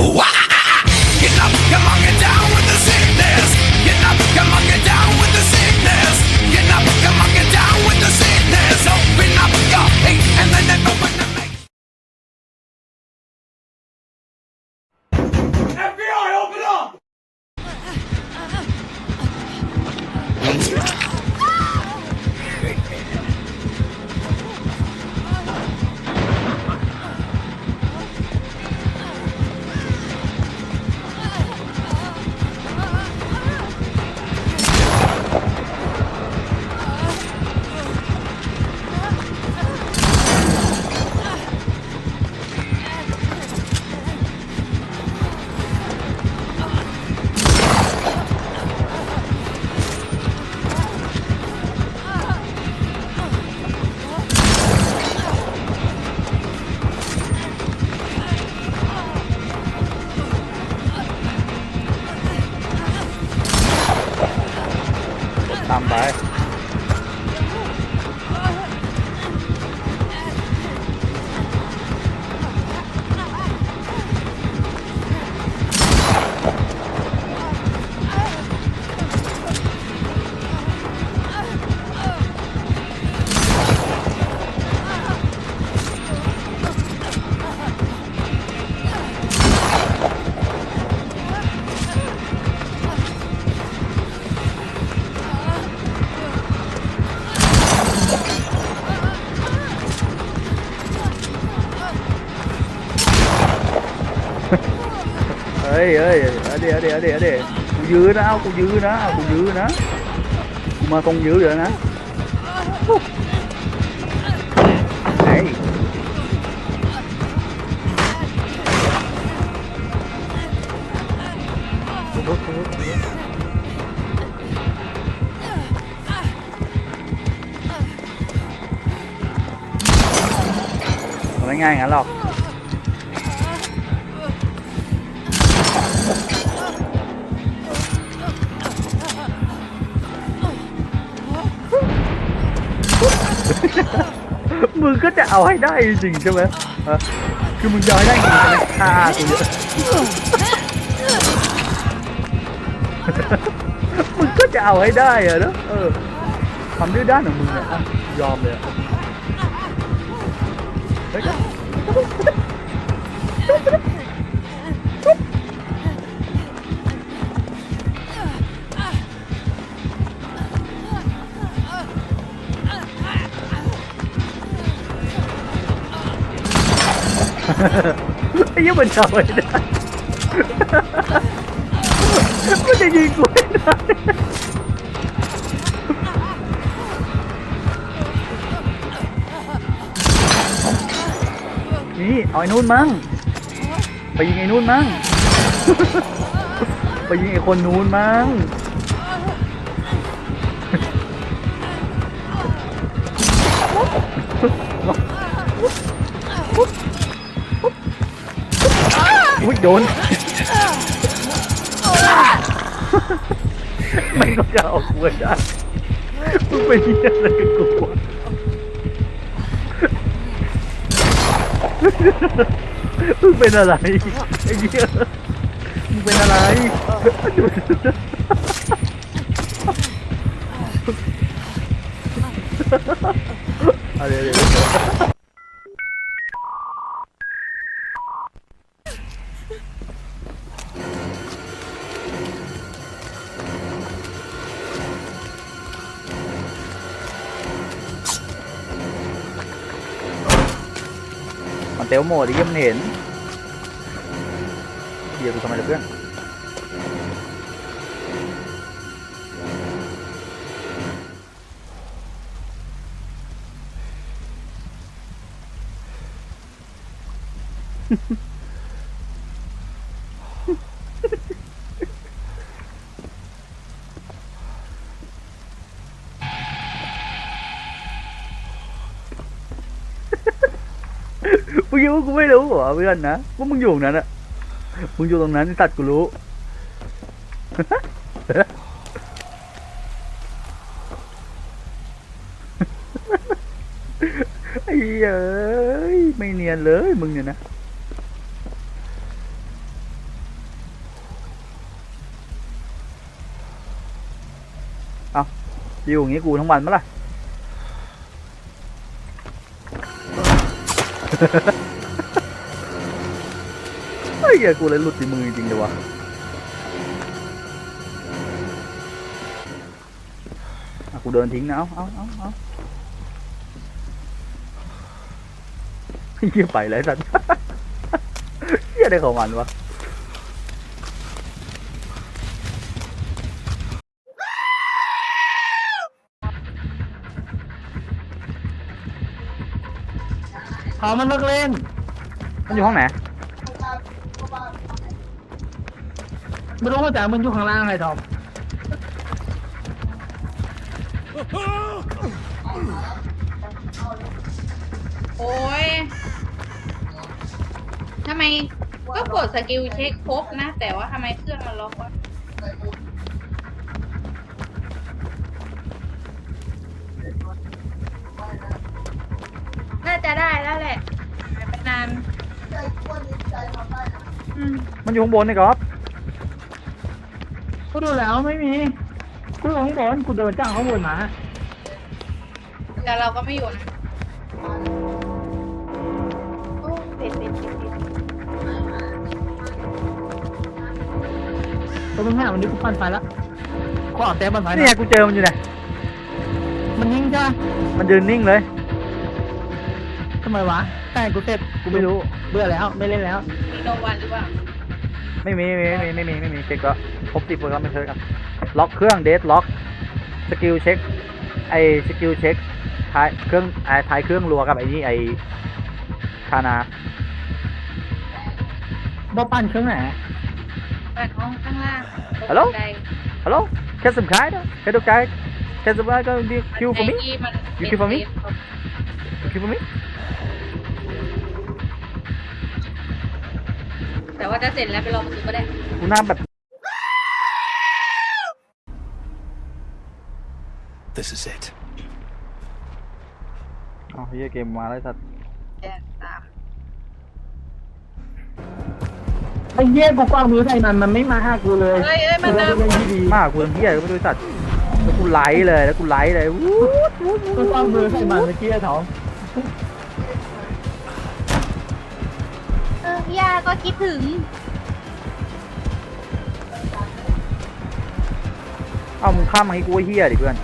Uau! เฮ้ยเฮ้ยเอาดี๋ยวเดี๋ยวเดี๋ มึงก็จะเอาให้ได้จริงใช่ไหมฮะคือมึงจะเอาให้ได้จริงใช่ไหมฆ่ากูเยอะมึงก็จะเอาให้ได้อะเนอะเออความดื้อด้านของมึงเนี่ยอะยอมเลยเฮ้ย ไอ้ยี่มันจะเอาให้ได้มันจะยิงกูได้นี่เอาไอ้นู่นมั้งไปยิงไอ้นู่นมั้งไปยิงไอ้คนนู้นมั้ง โยโดนไม่ก็จะเอากูให้ได้มึงเป็นเหี้ยอะไรกับกูวะมึงเป็นอะไรไอ้เหี้ยมึงเป็นอะไรอะไรเดี๋ยว มันเตลโหมดที่มันเห็นเดี๋ยวกูทำไมเพื่อนฮึ กูไม่รู้เหพื่อนนะว่ามึงอยู่ตรงนั้นอะมึงอยู่ตรงนั้นตัดกูรู้ไอ้เอ้ยไม่เนียนเลยมึงเนี่ยนะเอาอยู่อย่างนี้กูทั้งวันมั้ยล่ะ หี้ยกูเลยหลุดในมือจริงๆเลยวะอะกูเดินทิ้งนะเอาเอาเอาเอาเฮียไปเลยสัตว์เฮียได้ของมันวะทอมมันเลิกเล่น มันอยู่ห้องไหน ไม่รู้ว่าแต่มันอยู่ข้างล่างไงทอมโอ้ยทำไมก็กดสกิลเช็คครบนะ แต่ว่าทำไมเครื่องมันล็อกวะน่าจะได้แล้วแหละหายไปนานอืมมันอยู่ข้างบนนี่ครับกู ดูแล้วไม่มี กูอยู่ข้างบนกูเดินจ้างข้างบนมาแต่เราก็ไม่อยู่นะโอ้ติดติดติดติดตัวมึงหน้าวันนี้กูปั่นไฟละขอเอาแต่ปั่นไฟเนี่ยกูเจอมันอยู่ไหนมันยิงจ้ามันยืนนิ่งเลย ทำไมวะแต่กูเสร็จกูไม่รู้ เบื่อแล้วไม่เล่นแล้วมีโนวันหรือเปล่าไม่มีไม่มีไม่มีไม่มีเช็คแล้ว ครบสิบเปอร์เซ็นต์ไม่เช็คครับล็อกเครื่องเดสล็อกสกิลเช็คไอสกิลเช็คท้ายเครื่องไอท้ายเครื่องรัวกับไอ้นี่ไอคานาบ่ปั่นเครื่องไหนบ้านห้องข้างล่างตรงฮัลโหลบันไดฮัลโหลแค่สมคายนะแค่ตัวกายแค่สมคายก็ดีคิว for me ที่มัน You queue for me? คิว for me แต่ว่าจะเสร็จแล้วไปรอประตูก็ได้กูหน้าแบบ This is it. อ๋อเฮียเกมมาแล้วสัตว์แจ้งตามไอ้เหี้ยกูกว้างมือใส่มันมันไม่มาหากูเลยเอ้ยเอ้ยมันกูเดิว่านเป็นเรื่องที่ดีมากกูเฮียก็ไม่รู้สัตว์แล้วกูไลฟ์เลยแล้วกูไลฟ์เลยวู้ดวู้ดวู้กูดกว้างมือใส่มันเมื่อกี้ไอ้ทอมเออย่าก็คิดถึงเอามึงข้ามมาให้กูไอ้เฮียดิเพื่อน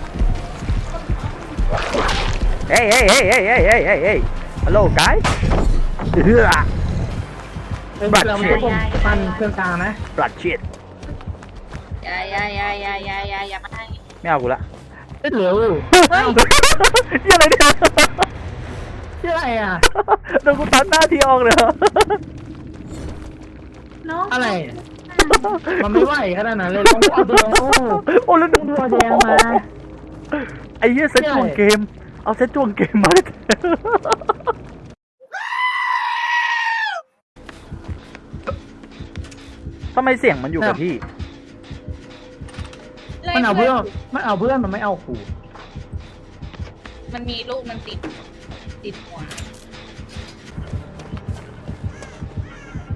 เฮ้ hey, hey, hey, เฮ้ hey, hey, hey. Hello, guys. เฮืยเป็นเราไม่ต้องปันเครื่องกลางนะ บลัดเชียดอย่าย่าย่าย่าย่าย่ยมาทห้ไม่เอากูละเอ้ยวเฮ้ยังไงเนี่ยชื่ออไงอะ โดนกูตัดหน้าที่ออกเลยเหอะอะไร มันไม่ไหวขนาดนั้นเลยลองอาตัโอ้โอ้แล้วดึงตัวแดงมา ไอ้เหี้ยเซ็ตจวงเกม เอาเซ็ตจวงเกมมาทำไมเสียงมันอยู่กับพี่มันเอาเพื่อนมันเอาเพื่อนมันไม่เอาขู่มันมีลูกมันติด ติดหัว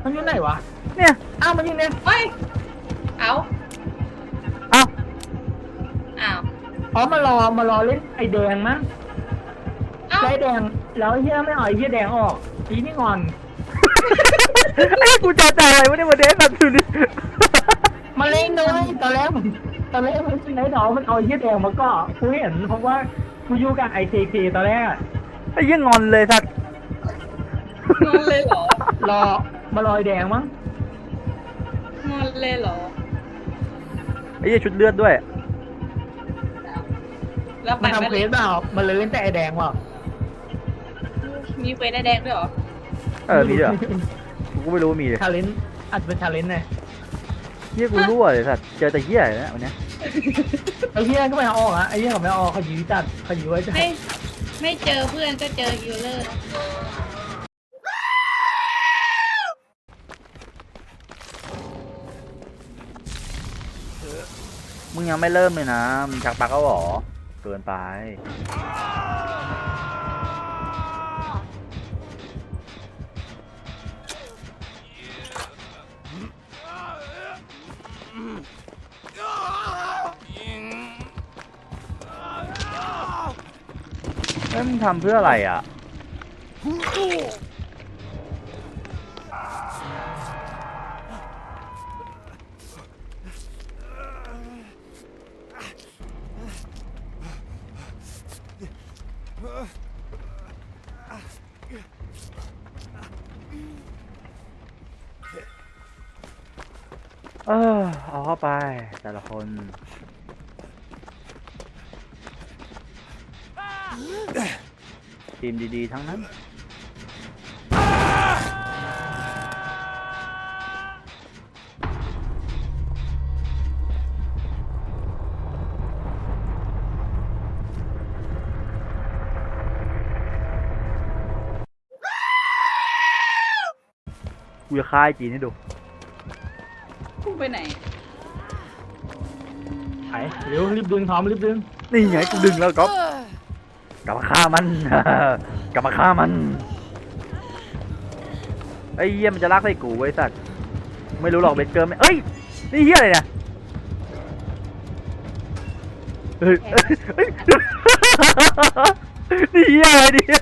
มันอยู่ไหนวะเนี่ย อ้าวมันอยู่เนี่ย เฮ้ย เอา อ๋อมารอมารอเล่นไอ้แดงมั้งเอ้าแล้วไอ้แดงแล้วไอ้เฮียไม่เอาไอ้เฮียแดงออกอีนี่งอน ไอ้กูจะจ่ายอะไรวะเนี่ยมาเดนแบบสุดมาเล่นเลยตอนแรกมันตอนแรกมันไอ้หนอมันเอาไอ้เฮียแดงมาก็กูเห็นเพราะว่ากูอยู่กับไอเคเคตอนแรกอะไอ้เหี้ยงอนเลยสัตว์งอนเลยเหรอ รอมารอไอ้แดงมั้งงอนเลยเหรอ ไอ้เหี้ยชุดเลือดด้วย แล้วมันปั่นทำเควสเปล่า มันเลยเล่นแต่ไอแดงเปล่ามีเฟซแดงด้วยเหรอ เออมีด้วยเหรอกูก็ไม่รู้ว่ามีเลยชาเลนจ์อาจจะเป็นชาเลนจ์ไงเหี้ยกูรั่วเลยสัตว์เจอแต่เหี้ยเลยนะวันเนี้ยไอ้เฮียก็ไม่เอาออกอะไอ้เฮียเขาไม่เอาออกเขายื้อจัดเขายื้อไว้จัดไม่ไม่เจอเพื่อนก็เจอฮิลเลอร์มึงยังไม่เริ่มเลยนะมึงชักปลักเอาหรอ เกินไป เอ้ยมึงทำเพื่ออะไรอะ เอาเข้าไป แต่ละคนทีมดีๆ ทั้งนั้น กูจะค่ายจีนให้ดู พุ่งไปไหน ไอ้เร็วรีบดึงทอมรีบดึงนี่ไงกูดึงแล้วก๊อฟกลับมาฆ่ามัน กลับมาฆ่ามันไอ้เหี้ยมันจะลากใส่กูไว้ยสัตว์ไม่รู้หรอกเบเกอร์ไม่เอ้ยนี่เหี้ยอะไรเนี่ยเฮ้ยเอ้ยเอ้ยนี่เหี้ยอะไรเนี่ย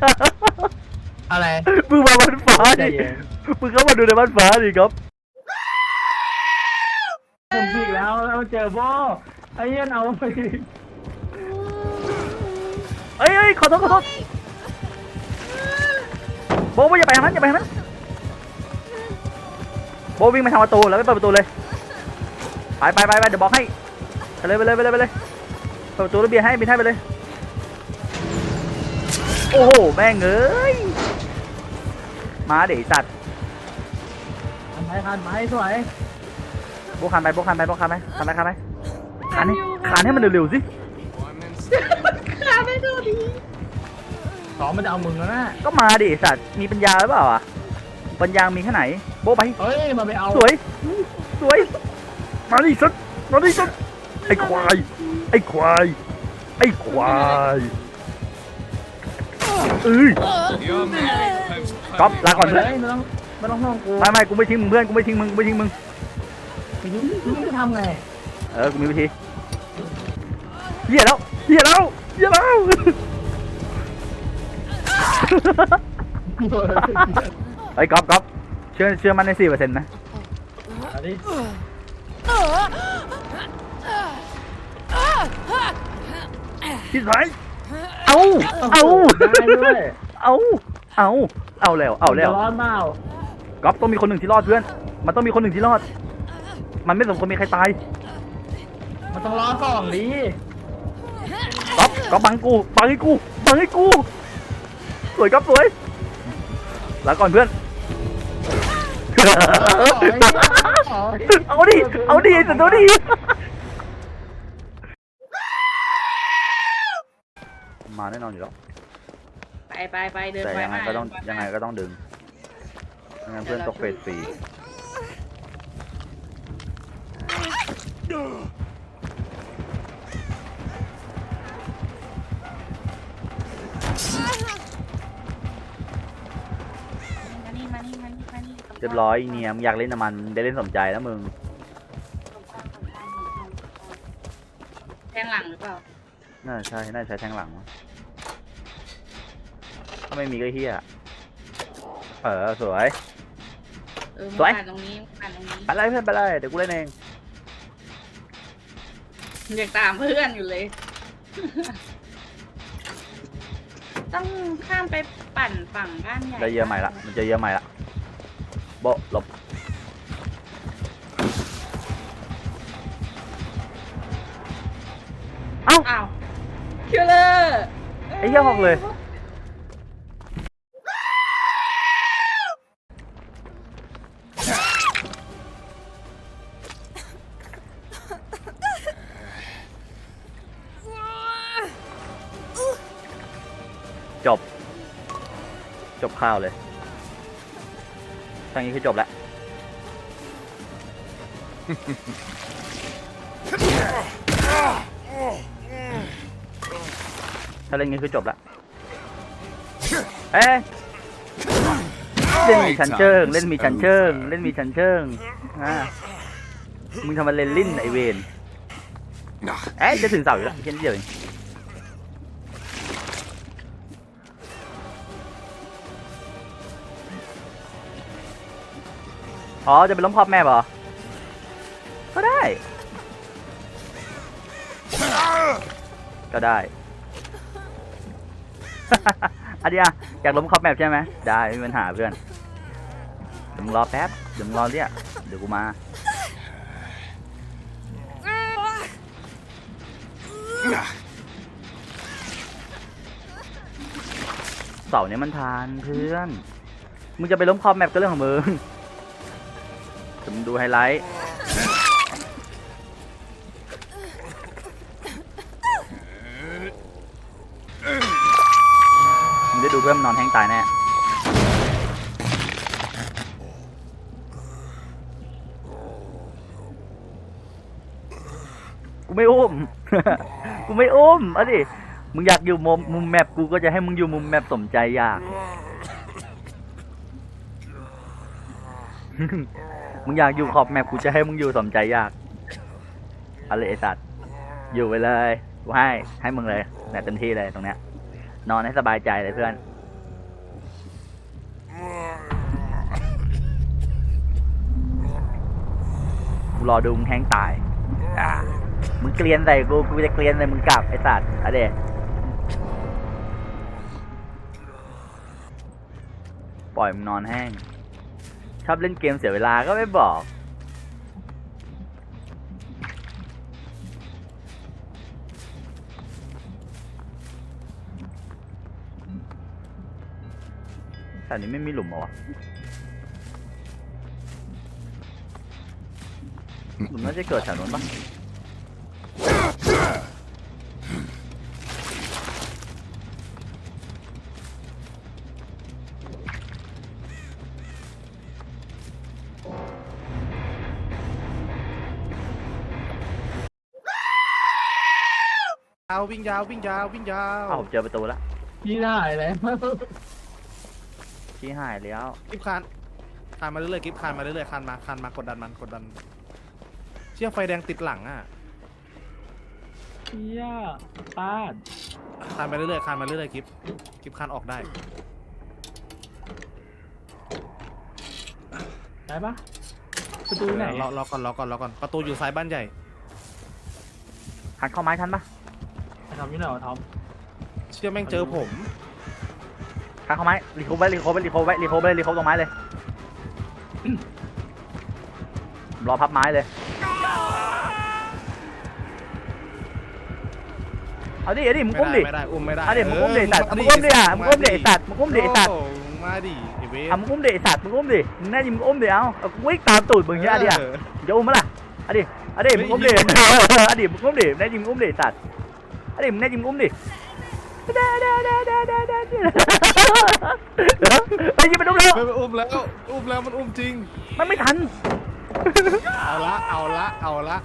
อะไรมึงมาบ้านฟ้าใจดิเย็นมึงเข้ามาดูในบ้านฟ้าดิก๊อฟผมพีกแล้วแล้วเจอโบ ไอ้เหี้ยเอาไปเอ้ยเอ้ยขอโทษขอโทษโบโบอย่าไปทางนั้นอย่าไปทางนั้นโบวิ่งมาทางประตูแล้วไปเปิดประตูเลยไปไปไปไปเดี๋ยวบอกให้ไปเลยไปเลยไปเลยไปเลยเปิดประตูแล้วเบียร์ให้เบียร์ให้ไปเลยโอ้โหแม่งเอ้ยมาเดี๋ยวไอ้สัตว์คันไปคันไปสวยโบกคันไปโบกคันไปโบกคันไปคันไปคันไป คันให้คันให้มันเร็วๆสิขาไม่ดูดีสองมันจะเอามึงแล้วนะก็มาดิไอ้สัตว์มีปัญญาหรือเปล่าอะปัญญามีแค่ไหน โบกไปเฮ้ยมาไปเอาสวยสวย มาดิสัตว์มาดิสัตว์ไอ้ควาย ไอ้ควาย ไอ้ควายเอ้ยก๊อฟลาก่อนเพื่อนเฮ้ยไม่ต้องไม่ต้องห่วงกูไม่ไม่กูไม่ทิ้งมึงเพื่อนกูไม่ทิ้งมึงกูไม่ทิ้งมึงทีนี้ทีนี้จะทำไง เออ กูมีวิธี เหี้ยแล้วเหี้ยแล้วเหี้ยแล้ว ไอ้ยก๊อฟก๊อฟเชื่อเชื่อมันในสี่เปอร์เซ็นต์นะเอาดิที่ไหนเอาเอาได้ด้วยเอาเอาเอาแล้วเอาแล้วจะร้อนเปล่าก๊อฟต้องมีคนหนึ่งที่รอดเพื่อน มันต้องมีคนหนึ่งที่รอด มันไม่สมควรมีใครตาย มันต้องร้อนก่อนดิ ก๊อฟก๊อฟบังกูบังให้กูบังให้กู สวยก๊อฟสวยลาก่อนเพื่อน เอาดิ เอาดิสุดเอาดิมาแน่นอนอยู่แล้ว ไปไปไปเดินแต่ไปยังไงก็ต้องเดินปยังไงก็ต้องดึงไม่งั้นเพื่อนตกเฟสสี่ เรียบร้อยเนียมงอยากเล่นน้ำมันได้เล่นสมใจแล้วมึงแทงหลังหรือเปล่า น่าใช่น่าใช้แทงหลังมั้งถ้าไม่มีก็เฮียเออสวย เออสวย ผ่านตรงนี้ผ่านตรงนี้ไปเลยเพื่อนไปเลยเดี๋ยวกูเล่นเองยังตามเพื่อนอยู่เลย ต้องข้ามไปปั่นฝั่งบ้านใหญ่ได้เยอะใหม่ละมันจะเยอะใหม่ละ โบะหลบเอ้า อ้าวคิวเลอร์ไอ้เหี้ยหอกเลย จบ จบข้าวเลย ทางนี้คือจบแล้ว ถ้าเล่นงี้คือจบละ เอ๊ะเล่นมีชั้นเชิง เล่นมีชั้นเชิง เล่นมีชั้นเชิงอ่ามึงทำมาเล่นลิ้นไอเวนเอ๊ะจะถึงเสาอยู่แล้วแค่นิดเดียวเอง อ๋อ จะไปล้มขอบแม่เหรอ ก็ได้ ก็ได้ อันเดียอยากล้มขอบแมปใช่ไหมได้ไม่มีปัญหาเพื่อนเดี๋ยวมึงรอแป๊บเดี๋ยวมึงรอเรียกเดี๋ยวกูมาเสาร์เนี้ยมันทานเพื่อน มึงจะไปล้มคอมแมปก็เรื่องของมึง มึงดูไฮไลท์มึงได้ดูเพื่อนมันนอนแห้งตายแน่กูไม่อุ้ม กูไม่อุ้มเอาดิ มึงอยากอยู่มุมมุมแมปกูก็จะให้มึงอยู่มุมแมปสมใจอยาก มึงอยากอยู่ขอบแมปกูจะให้มึงอยู่สมใจอยากเอาเลยไอสัตว์อยู่ไปเลยกูให้ให้มึงเลยแบบเต็มที่เลยตรงเนี้ย นอนให้สบายใจเลยเพื่อน กูรอดูมึงแห้งตายอ่ามึงเกลียนใส่กูกูจะเกลียนใส่มึงกลับไอสัตว์อะเดปล่อยมึงนอนแห้งช อบเล่นเกมเสียเวลาก็ไม่บอกแต่นี้ไม่มีหลุมเหรอวะหลุมน่าจะเกิดแถวนู้นปะ ววิ่งยาววิ่งยาววิ่งยาวอ้าวผมเจอประตูแล้วพี่ได้เลยชี้หายแล้วกิฟคานคานมาเรื่อยๆกิฟคานมาเรื่อยๆคานมาคานมากดดันมันกดดัน เชี่ยไฟแดงติดหลังอะเฮียป้าดคานมาเรื่อยๆคานมาเรื่อยๆกิฟกิฟคานออกได้ได้ปะประตูไหนรอรอก่อนรอก่อนรอก่อนประตูอยู่ซ้ายบ้านใหญ่หันเข้าไม้ทันปะ ทำยี่ไหนวะทอมเชี่ยแม่งเจอผมหันเข้าไม้รีโคฟไว้รีโคฟไว้รีโคฟไว้รีโคฟไว้รีโคฟตรงไม้เลย รอพับไม้เลย เอาดิเอาดิมึงไม่อุ้มได้ดิไม่ได้อุ้มไม่ได้เอาดิมึงอุ้มดิไอ้สัตว์เมึงอุ้มดิอะมึงอุ้มดิไอ้สัตว์มึงอุ้มดิไอ้สัตว์โมาดิไอเวอะมึงอุ้มดิไอ้สัตว์มึงอุ้มดิมึงแน่จริงมึงอุ้มดิเอาเอากูวิ่งตามตูดมึงเงี้ยอะดิอะจะอุ้มมั้ยล่ะเอาดิเอาดิมึงอุ้มดิเอาดิมึงอุ้มดิแน่จริงมึงอุ้มดิไอ้สัตว์เอา ดิมึงแน่จริงมึงอุ้มดิเด้เด้เด้เด้เด้เด้เด้ไอ้ยิงไปดูแล้วไม่ไม่อุ้มแล้ว อุ้มแล้วมันอุ้มจริง มันไม่ทัน เอาละ เอาละ เอาละ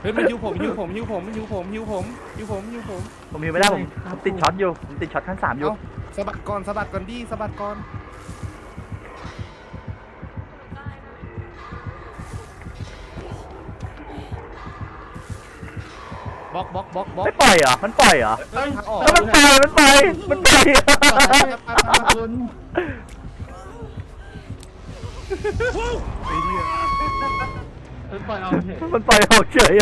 เฮ้ยมันยิวผมยิวผมยิวผมยิวผมยิวผมยิวผมยิวผม ผมยิงไม่ได้ผมผมติดช็อตอยู่ผมติดช็อตขั้นสามอยู่เอาสะบัดก่อนสะบัดก่อนดิสะบัดก่อน บล็อกบล็อกบล็อกบล็อกไม่ปล่อยเหรอ มันปล่อยเหรอเอ้ยทางออกแล้วมันปล่อยมันปล่อยมันปล่อยคุณไอ้เหี้ยเออปล่อยเอาเถอะมันปล่อยออกเฉย